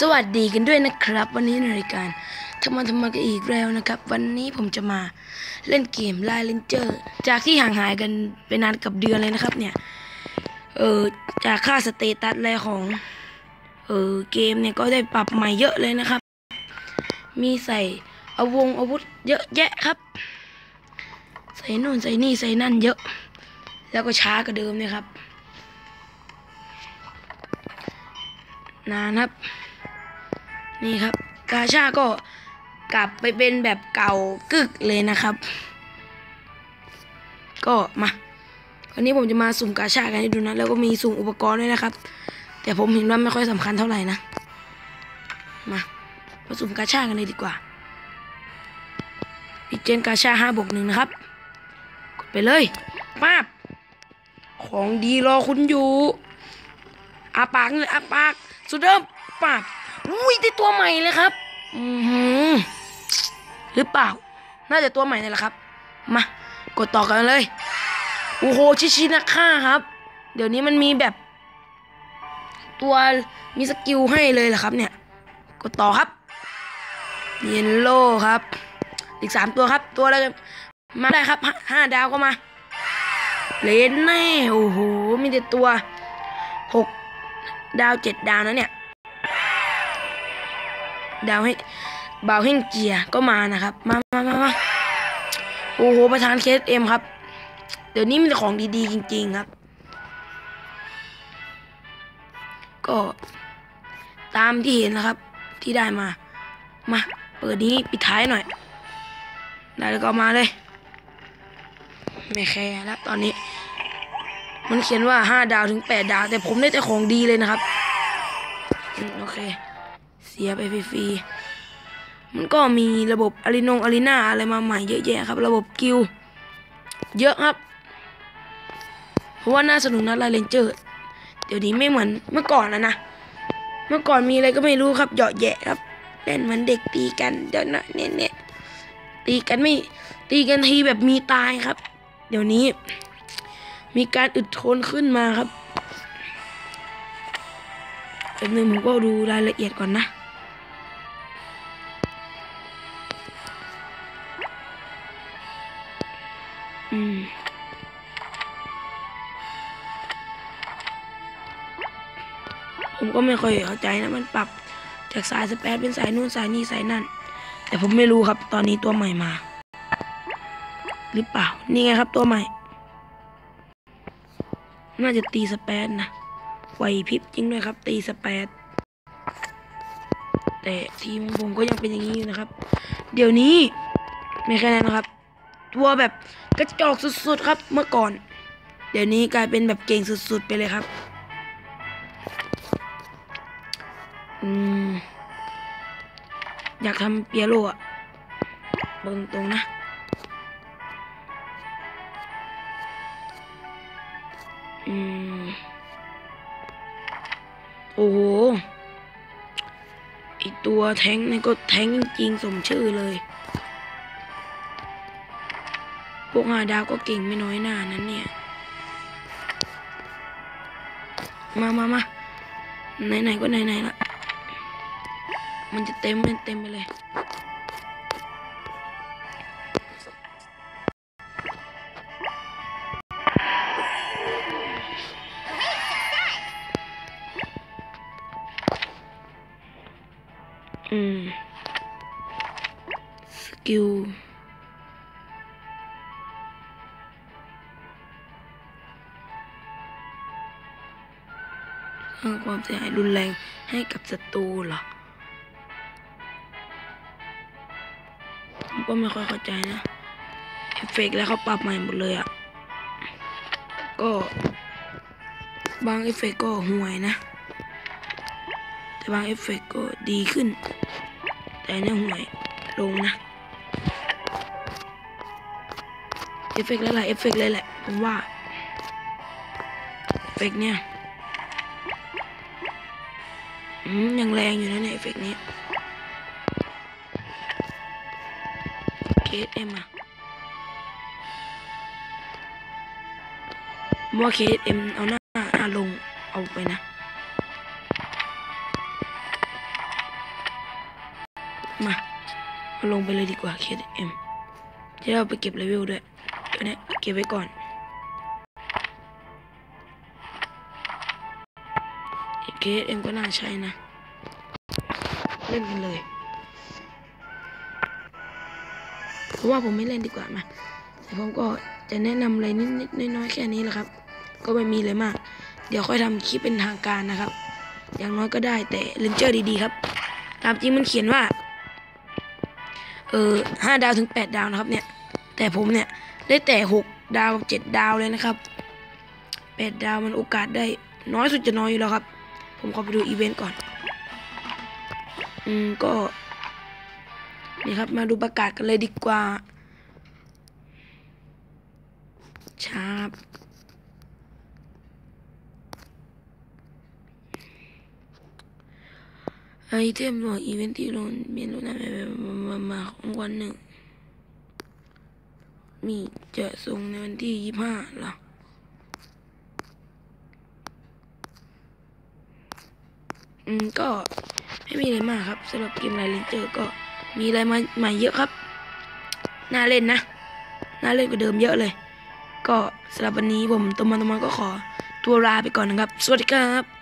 สวัสดีกันด้วยนะครับ วันนี้ในรายการทำมาทำมากันอีกแล้วนะครับ วันนี้ผมจะมาเล่นเกมไลน์เลนเจอร์จากที่ห่างหายกันไปนานกับเดือนเลยนะครับ เนี่ย เออจากค่าสเตตัสอะไรของ เออเกมเนี่ยก็ได้ปรับใหม่เยอะเลยนะครับ มีใส่อาวงอาวุธเยอะแยะครับ ใส่นู่นใส่นี่ใส่นั่นเยอะ แล้วก็ช้ากว่าเดิมเนี่ยครับนานครับ นี่ครับ กาชาก็กลับไปเป็นแบบเก่ากึกเลยนะครับ ก็มาวันนี้ผมจะมาสุ่มกาชากันให้ดูนะ แล้วก็มีสุ่มอุปกรณ์ด้วยนะครับ แต่ผมเห็นว่าไม่ค่อยสำคัญเท่าไหร่นะมามาสุ่มกาชากันเลยดีกว่าพิเจนกาชาห้าบวกหนึ่งนะครับ กดไปเลยป้าบของดีรอคุณอยู่อาปากเลยอาปาก สุดเดิมปาก อุ้ยได้ตัวใหม่เลยครับ อือหือหรือเปล่า น่าจะตัวใหม่นี่แหละครับ มากดต่อกันเลย โอ้โห ชิชินักฆ่าครับ เดี๋ยวนี้มันมีแบบ ตัวมีสกิลให้เลยเหรอครับ เนี่ย กดต่อครับ เยนโลครับ อีกสามตัวครับ ตัวอะไรกันมาได้ครับห้าห้าดาวก็มา เลนแน่ โอ้โห มีแต่ตัวหกดาวเจ็ดดาวนะเนี่ย ดาวให้บาวเฮงเจียก็มานะครับ มามามามาโอ้โห ประธานเคสเอ็มครับ เดี๋ยวนี้มีแต่ของดีๆ จริง ๆ ครับ ก็ตามที่เห็นนะครับ ที่ได้มา มา เปิดนี้ปิดท้ายหน่อย ได้แล้วก็มาเลย ไม่แคร์แล้วตอนนี้ มันเขียนว่าห้าดาวถึงแปดดาว แต่ผมได้แต่ของดีเลยนะครับ โอเค เสียไปฟรีๆมันก็มีระบบอารีนงอารีนาอะไรมาใหม่เยอะแยะครับ ระบบกิลเยอะครับ เพราะว่าน่าสนุกนะไลเลนเจอร์ เดี๋ยวนี้ไม่เหมือนเมื่อก่อนแล้วนะ เมื่อก่อนมีอะไรก็ไม่รู้ครับเหยาะแยะครับเล่นเหมือนเด็กตีกันเดี๋ยวนะเนี่ยเนี่ยตีกันไม่ตีกันทีแบบมีตายครับ เดี๋ยวนี้ มีการอึดทนขึ้นมาครับแป๊บนึงผมก็ดูรายละเอียดก่อนนะ อืมผมก็ไม่ค่อยเข้าใจนะมันปรับจากสายสเปซเป็นสายนู่นสายนี่สายนั่น แต่ผมไม่รู้ครับตอนนี้ตัวใหม่มา หรือเปล่า นี่ไงครับตัวใหม่ น่าจะตีสเปซนะไหวพริบจริงด้วยครับ ตีสเปซแต่ทีมผมก็ยังเป็นอย่างนี้อยู่นะครับ เดี๋ยวนี้ไม่แค่นั้นนะครับ ตัวแบบกระจอกสุดๆครับเมื่อก่อน เดี๋ยวนี้กลายเป็นแบบเก่งสุดๆไปเลยครับอืมอยากทำเปียโรอะบนตรงนะอืมโอ้โหไอตัวแท้งนี่ก็แท้งจริงๆสมชื่อเลย พวกหาดาวก็เก่งไม่น้อยหน้านั้นเนี่ย มามามาไหนๆก็ไหนๆละมันจะเต็มมันเต็มไปเลยอืมสกิล ร้างความเสียหายรุนแรงให้กับศัตรูเหรอผมก็ไม่ค่อยเข้าใจนะเอฟเฟกแล้วเขาปรับใหม่หมดเลยอะ่ะก็บางเอฟเฟกก็ห่วยนะ แต่บางเอฟเฟกก็ดีขึ้น แต่เนี่ยห่วยลงนะเอฟเฟกต์หลายๆเอฟเฟกต์เลยแหละผมว่าเอฟเฟกต์เนี่ย ยังแรงอยู่นะเนี่ยเอฟเฟกต์นี้เคสเอ็มอะผมว่าเคสเอ็มเอาหน้าหน้าลงเอาไปนะ มามาลงไปเลยดีกว่า KM จะได้เอาไปเก็บเลเวลด้วยเดี๋ยวนี้เก็บไว้ก่อน KM ก็น่าใช้นะ เล่นกันเลยเพราะว่าผมไม่เล่นดีกว่ามาแต่ผมก็จะแนะนำอะไรนิดๆน้อยๆแค่นี้แหละครับ ก็ไม่มีอะไรมาก เดี๋ยวค่อยทำคลิปเป็นทางการนะครับ อย่างน้อยก็ได้แต่เลนเจอร์ดีๆครับ ตามจริงมันเขียนว่า เออห้าดาวถึงแปดดาวนะครับเนี่ย แต่ผมเนี่ยได้แต่หกดาวกับเจ็ดดาวเลยนะครับแปดดาวมันโอกาสได้น้อยสุดจะน้อยอยู่แล้วครับ ผมขอไปดูอีเวนต์ก่อน อืม ก็ นี่ครับ มาดูประกาศกันเลยดีกว่าชาบไอเทมหน่วยอีเวนต์ที่ลงเมียนลงนามมามาของวันหนึ่ง มีจะส่งในวันที่ยี่ห้าหรอ อืมก็ไม่มีอะไรมากครับสำหรับเกมไลน์เลนเจอร์ก็มีอะไรมาใหม่เยอะครับ น่าเล่นนะ น่าเล่นกว่าเดิมเยอะเลย ก็สำหรับวันนี้ผมตมมันตมมันก็ขอตัวลาไปก่อนนะครับ สวัสดีครับ